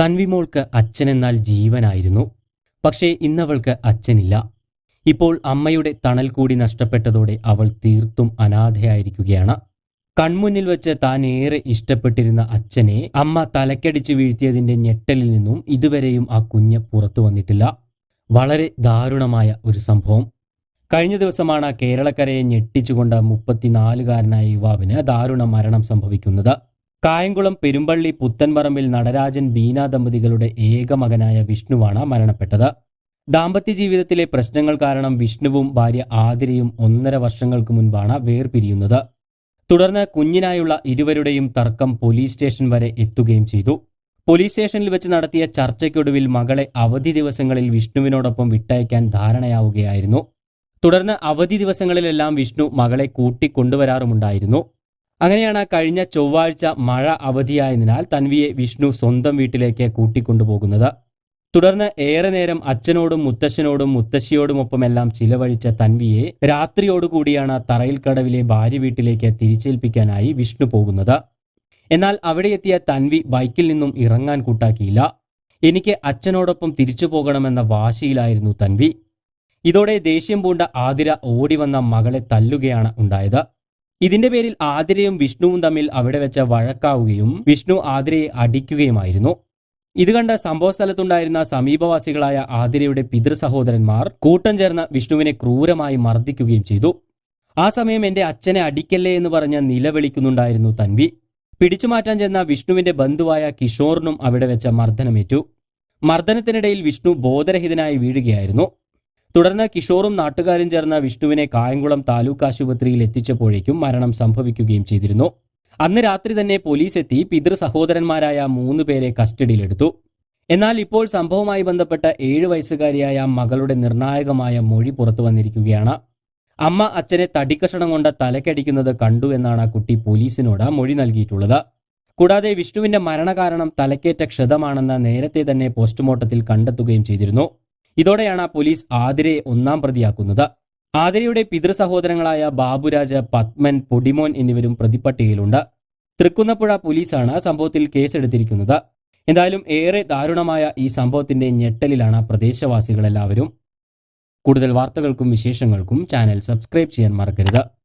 തൻവിമോൾക്ക് അച്ഛനെന്നാൽ ജീവനായിരുന്നു. പക്ഷേ ഇന്നവൾക്ക് അച്ഛനില്ല. ഇപ്പോൾ അമ്മയുടെ തണൽ കൂടി നഷ്ടപ്പെട്ടതോടെ അവൾ തീർത്തും അനാഥയായിരിക്കുകയാണ്. കൺമുന്നിൽ വെച്ച് താൻ ഏറെ ഇഷ്ടപ്പെട്ടിരുന്ന അച്ഛനെ അമ്മ തലക്കടിച്ച് വീഴ്ത്തിയതിന്റെ ഞെട്ടലിൽ നിന്നും ഇതുവരെയും ആ കുഞ്ഞ് പുറത്തു വന്നിട്ടില്ല. വളരെ ദാരുണമായ ഒരു സംഭവം. കഴിഞ്ഞ ദിവസമാണ് കേരളക്കരയെ ഞെട്ടിച്ചുകൊണ്ട് മുപ്പത്തിനാലുകാരനായ യുവാവിന് ദാരുണ മരണം സംഭവിക്കുന്നത്. കായംകുളം പെരുമ്പള്ളി പുത്തൻപറമ്പിൽ നടരാജൻ ബീന ദമ്പതികളുടെ ഏക മകനായ വിഷ്ണുവാണ് മരണപ്പെട്ടത്. ദാമ്പത്യ ജീവിതത്തിലെ പ്രശ്നങ്ങൾ കാരണം വിഷ്ണുവും ഭാര്യ ആതിരയും ഒന്നര വർഷങ്ങൾക്ക് മുൻപാണ് വേർപിരിയുന്നത്. തുടർന്ന് കുഞ്ഞിനായുള്ള ഇരുവരുടെയും തർക്കം പോലീസ് സ്റ്റേഷൻ വരെ എത്തുകയും ചെയ്തു. പോലീസ് സ്റ്റേഷനിൽ വെച്ച് നടത്തിയ ചർച്ചയ്ക്കൊടുവിൽ മകളെ അവധി ദിവസങ്ങളിൽ വിഷ്ണുവിനോടൊപ്പം വിട്ടയക്കാൻ ധാരണയാവുകയായിരുന്നു. തുടർന്ന് അവധി ദിവസങ്ങളിലെല്ലാം വിഷ്ണു മകളെ കൂട്ടിക്കൊണ്ടുവരാറുമുണ്ടായിരുന്നു. അങ്ങനെയാണ് കഴിഞ്ഞ ചൊവ്വാഴ്ച മഴ അവധിയായതിനാൽ തൻവിയെ വിഷ്ണു സ്വന്തം വീട്ടിലേക്ക് കൂട്ടിക്കൊണ്ടുപോകുന്നത്. തുടർന്ന് ഏറെ നേരം അച്ഛനോടും മുത്തശ്ശനോടും മുത്തശ്ശിയോടുമൊപ്പമെല്ലാം ചിലവഴിച്ച തൻവിയെ രാത്രിയോടുകൂടിയാണ് തറയിൽ കടവിലെ ഭാര്യ വീട്ടിലേക്ക് തിരിച്ചേൽപ്പിക്കാനായി വിഷ്ണു പോകുന്നത്. എന്നാൽ അവിടെ എത്തിയ തൻവി ബൈക്കിൽ നിന്നും ഇറങ്ങാൻ കൂട്ടാക്കിയില്ല. എനിക്ക് അച്ഛനോടൊപ്പം തിരിച്ചു പോകണമെന്ന വാശിയിലായിരുന്നു തൻവി. ഇതോടെ ദേഷ്യം പൂണ്ട ആതിര ഓടിവന്ന മകളെ തല്ലുകയാണ് ഉണ്ടായത്. ഇതിന്റെ പേരിൽ ആതിരയും വിഷ്ണുവും തമ്മിൽ അവിടെ വെച്ച വഴക്കാവുകയും വിഷ്ണു ആതിരയെ അടിക്കുകയുമായിരുന്നു. ഇത് കണ്ട സംഭവ സ്ഥലത്തുണ്ടായിരുന്ന സമീപവാസികളായ ആതിരയുടെ പിതൃ സഹോദരന്മാർ കൂട്ടം ചേർന്ന് വിഷ്ണുവിനെ ക്രൂരമായി മർദ്ദിക്കുകയും ചെയ്തു. ആ സമയം എന്റെ അച്ഛനെ അടിക്കല്ലേ എന്ന് പറഞ്ഞ് നിലവിളിക്കുന്നുണ്ടായിരുന്നു തൻവി. പിടിച്ചു മാറ്റാൻ ചെന്ന വിഷ്ണുവിന്റെ ബന്ധുവായ കിഷോറിനും അവിടെ വെച്ച മർദ്ദനമേറ്റു. മർദ്ദനത്തിനിടയിൽ വിഷ്ണു ബോധരഹിതനായി വീഴുകയായിരുന്നു. തുടർന്ന് കിഷോറും നാട്ടുകാരും ചേർന്ന വിഷ്ണുവിനെ കായംകുളം താലൂക്ക് ആശുപത്രിയിൽ എത്തിച്ചപ്പോഴേക്കും മരണം സംഭവിക്കുകയും ചെയ്തിരുന്നു. അന്ന് രാത്രി തന്നെ പോലീസ് എത്തി പിതൃ സഹോദരന്മാരായ മൂന്ന് പേരെ കസ്റ്റഡിയിലെടുത്തു. എന്നാൽ ഇപ്പോൾ സംഭവവുമായി ബന്ധപ്പെട്ട ഏഴു വയസ്സുകാരിയായ മകളുടെ നിർണായകമായ മൊഴി പുറത്തു വന്നിരിക്കുകയാണ്. അമ്മ അച്ഛനെ തടിക്കഷണം കൊണ്ട് തലക്കടിക്കുന്നത് കണ്ടു എന്നാണ് ആ കുട്ടി പോലീസിനോട് മൊഴി നൽകിയിട്ടുള്ളത്. കൂടാതെ വിഷ്ണുവിന്റെ മരണകാരണം തലക്കേറ്റ ക്ഷതമാണെന്ന് നേരത്തെ തന്നെ പോസ്റ്റ്മോർട്ടത്തിൽ കണ്ടെത്തുകയും ചെയ്തിരുന്നു. ഇതോടെയാണ് പോലീസ് ആതിരയെ ഒന്നാം പ്രതിയാക്കുന്നത്. ആതിരയുടെ പിതൃ സഹോദരങ്ങളായ ബാബുരാജ് പത്മൻ പൊടിമോൻ എന്നിവരും പ്രതിപ്പട്ടികയിലുണ്ട്. തൃക്കുന്നപ്പുഴ പോലീസാണ് സംഭവത്തിൽ കേസെടുത്തിരിക്കുന്നത്. എന്തായാലും ഏറെ ദാരുണമായ ഈ സംഭവത്തിന്റെ ഞെട്ടലിലാണ് പ്രദേശവാസികളെല്ലാവരും. കൂടുതൽ വാർത്തകൾക്കും വിശേഷങ്ങൾക്കും ചാനൽ സബ്സ്ക്രൈബ് ചെയ്യാൻ മറക്കരുത്.